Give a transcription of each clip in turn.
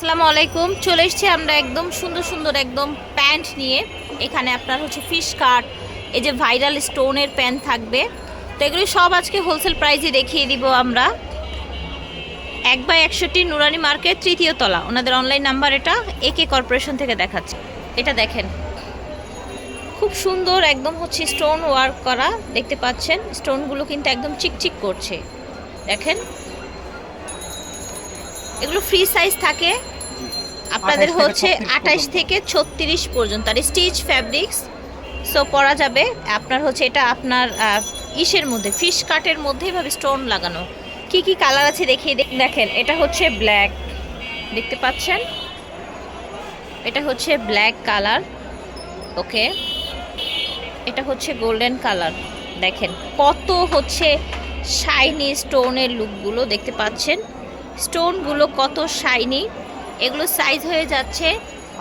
আসসালামু আলাইকুম। চলে এসেছি আমরা একদম সুন্দর সুন্দর একদম প্যান্ট নিয়ে। এখানে আপনার হচ্ছে ফিশ কাট, এই যে ভাইরাল স্টোনের প্যান্ট থাকবে। তো এগুলি সব আজকে হোলসেল প্রাইসে দেখিয়ে দিব আমরা। এক বাই একষট্টি নুরানি মার্কেট, তৃতীয় তলা। ওনাদের অনলাইন নাম্বার এটা একে কর্পোরেশন থেকে দেখাচ্ছে। এটা দেখেন। খুব সুন্দর একদম হচ্ছে স্টোন ওয়ার্ক করা। দেখতে পাচ্ছেন স্টোনগুলো কিন্তু একদম চিকচিক করছে। দেখেন এগুলো ফ্রি সাইজ থাকে। আপনাদের হচ্ছে 36 আঠাশ থেকে ছত্রিশ পর্যন্ত। আর স্টিচ ফ্যাব্রিক্স সো পরা যাবে। আপনার হচ্ছে এটা আপনার ইসের মধ্যে ফিশ কাটের মধ্যে এভাবে স্টোন লাগানো। কি কি কালার আছে দেখিয়ে দেখেন এটা হচ্ছে ব্ল্যাক দেখতে পাচ্ছেন? এটা হচ্ছে ব্ল্যাক কালার ওকে এটা হচ্ছে গোল্ডেন কালার দেখেন কত হচ্ছে শাইনি স্টোনের লুকগুলো দেখতে পাচ্ছেন? স্টোনগুলো কত শাইনি এগুলো সাইজ হয়ে যাচ্ছে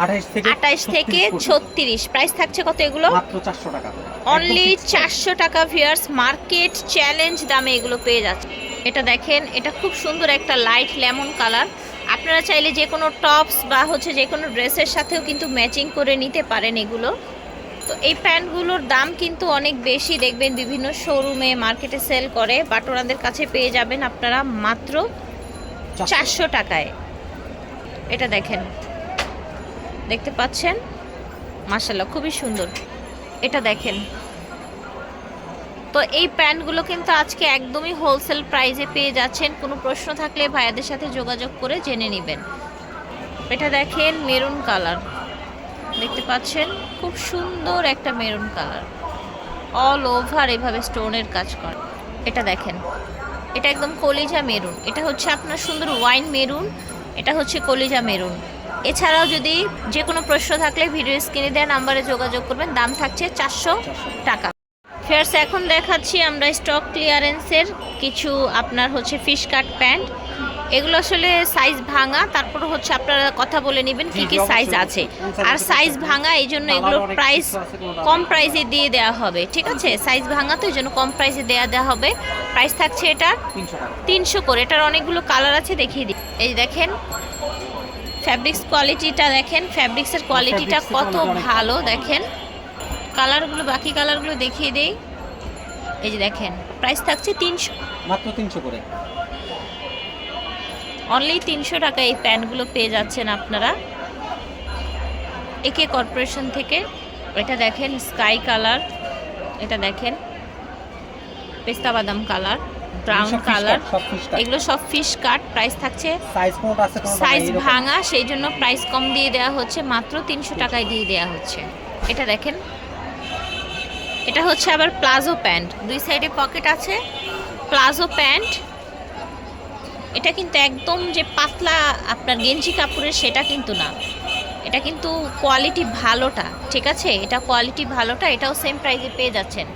আঠাইশ থেকে আঠাইশ থেকে 36 পর্যন্ত। ছত্রিশ। প্রাইস থাকছে কত এগুলো? চারশো টাকা। অনলি চারশো টাকা ভিয়ার্স মার্কেট চ্যালেঞ্জ দামে এগুলো পেয়ে যাচ্ছে। এটা দেখেন এটা খুব সুন্দর একটা লাইট লেমন কালার আপনারা চাইলে যে কোনো টপস বা হচ্ছে যে কোনো ড্রেসের সাথেও কিন্তু ম্যাচিং করে নিতে পারেন এগুলো। তো এই প্যান্টগুলোর দাম কিন্তু অনেক বেশি। দেখবেন বিভিন্ন শোরুমে মার্কেটে সেল করে। বাট ওনাদের কাছে পেয়ে যাবেন আপনারা মাত্র চারশো। টাকায়। এটা দেখেন। দেখতে পাচ্ছেন? মাসাল্লাহ খুবই সুন্দর। এটা দেখেন। তো এই প্যান্টগুলো কিন্তু আজকে একদমই হোলসেল প্রাইজে পেয়ে যাচ্ছেন। কোনো প্রশ্ন থাকলে ভাইয়াদের সাথে যোগাযোগ করে জেনে নেবেন। এটা দেখেন মেরুন কালার। দেখতে পাচ্ছেন? খুব সুন্দর একটা মেরুন কালার। অল ওভার এভাবে স্টোনের কাজ করে। এটা দেখেন। এটা একদম কলিজা মেরুন। এটা হচ্ছে আপনার সুন্দর ওয়াইন মেরুন, এটা হচ্ছে কলিজা মেরুন। এছাড়াও যদি যে কোনো প্রশ্ন থাকলে ভিডিও স্ক্রিনে দেওয়া নাম্বারে যোগাযোগ করবেন, দাম থাকছে চারশো টাকা। ফেয়ার্স এখন দেখাচ্ছি আমরা স্টক ক্লিয়ারেন্সের কিছু আপনার হচ্ছে ফিশ কাট প্যান্ট। এগুলো আসলে সাইজ ভাঙা তারপর হচ্ছে আপনারা কথা বলে নেবেন কি কি সাইজ আছে। আর সাইজ ভাঙা এই জন্য এগুলোর প্রাইস কম প্রাইসে দিয়ে দেওয়া হবে ঠিক আছে? সাইজ ভাঙা তো এই জন্য কম প্রাইসে দেওয়া দেওয়া হবে। প্রাইস থাকছে এটার তিনশো করে। এটার অনেকগুলো কালার আছে দেখিয়ে দিই। এই দেখেন ফ্যাব্রিক্স কোয়ালিটিটা দেখেন। ফ্যাব্রিক্সের কোয়ালিটিটা কত ভালো দেখেন। কালারগুলো বাকি কালারগুলো দেখিয়ে দেই। এই যে দেখেন প্রাইস থাকছে তিনশো। মাত্র তিনশো করে। অনলি তিনশো টাকা এই প্যান্টগুলো পেয়ে যাচ্ছেন আপনারা একে কর্পোরেশন থেকে এটা দেখেন স্কাই কালার এটা দেখেন পেস্তা বাদাম কালার ব্রাউন কালার। এগুলো সব ফিশ কাট প্রাইস থাকছে সাইজ। ভাঙা সেই জন্য প্রাইস কম দিয়ে দেওয়া হচ্ছে মাত্র তিনশো টাকায় দিয়ে দেওয়া হচ্ছে এটা দেখেন এটা হচ্ছে আবার প্লাজো প্যান্ট দুই সাইডে পকেট আছে প্লাজো প্যান্ট এটা কিন্তু একদম যে পাতলা আপনার গেঞ্জি কাপড়ের সেটা কিন্তু না। এটা কিন্তু কোয়ালিটি ভালোটা ঠিক আছে? এটা কোয়ালিটি ভালোটা এটাও সেম প্রাইসে পেয়ে যাচ্ছেন।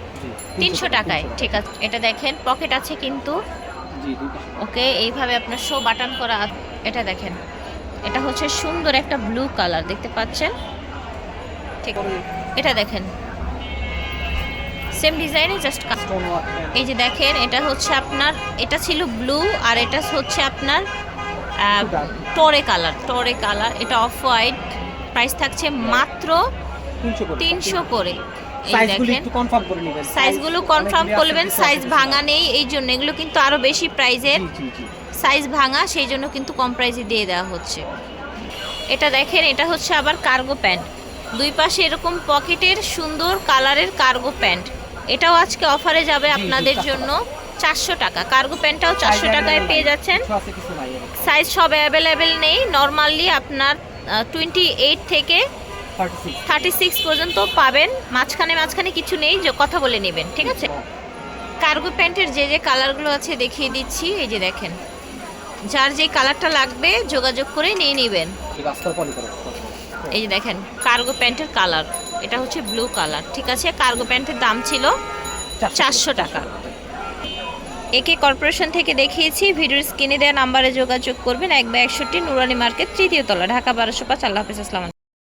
তিনশো টাকায় ঠিক আছে? এটা দেখেন পকেট আছে কিন্তু। ওকে এইভাবে আপনার শো বাটন করা এটা দেখেন। এটা হচ্ছে সুন্দর একটা ব্লু কালার দেখতে পাচ্ছেন? ঠিক। এটা দেখেন। সেম ডিজাইনে জাস্ট এই যে দেখেন এটা হচ্ছে আপনার এটা ছিল ব্লু আর এটা হচ্ছে আপনার টরে কালার টরে কালার এটা অফ হোয়াইট প্রাইস থাকছে মাত্র তিনশো করে। সাইজগুলো দেখেন। কনফার্ম সাইজগুলো কনফার্ম করবেন। সাইজ ভাঙা নেই। এই জন্য এগুলো কিন্তু আরও বেশি প্রাইজের সাইজ ভাঙা সেই জন্য কিন্তু কম প্রাইসে দিয়ে দেওয়া হচ্ছে। এটা দেখেন এটা হচ্ছে আবার কার্গো প্যান্ট দুই পাশে এরকম পকেটের সুন্দর কালারের কার্গো প্যান্ট এটাও আজকে অফারে যাবে আপনাদের জন্য। চারশো টাকা। কার্গো প্যান্টটাও চারশো টাকায় পেয়ে যাচ্ছেন। সাইজ সব অ্যাভেলেবেল নেই। নর্মালি আপনার টোয়েন্টি এইট থেকে থার্টি সিক্স পর্যন্ত পাবেন। মাঝখানে মাঝখানে কিছু নেই যে কথা বলে নেবেন ঠিক আছে? কার্গো প্যান্টের যে যে কালারগুলো আছে দেখিয়ে দিচ্ছি। এই যে দেখেন যার যে কালারটা লাগবে যোগাযোগ করে নিয়ে নেবেন। এই যে দেখেন কার্গো প্যান্টের কালার। এটা হচ্ছে ব্লু কালার ঠিক আছে? কার্গো প্যান্টের দাম ছিল চারশো টাকা। একে কর্পোরেশন থেকে দেখিয়েছি, ভিডিওর স্ক্রিনে দেওয়া নাম্বারে যোগাযোগ করবেন, এক বা একষট্টি, নুরানি মার্কেট তৃতীয় তলা, ঢাকা বারোশো পাঁচ, আল্লাহ হাফিজ, আসসালাম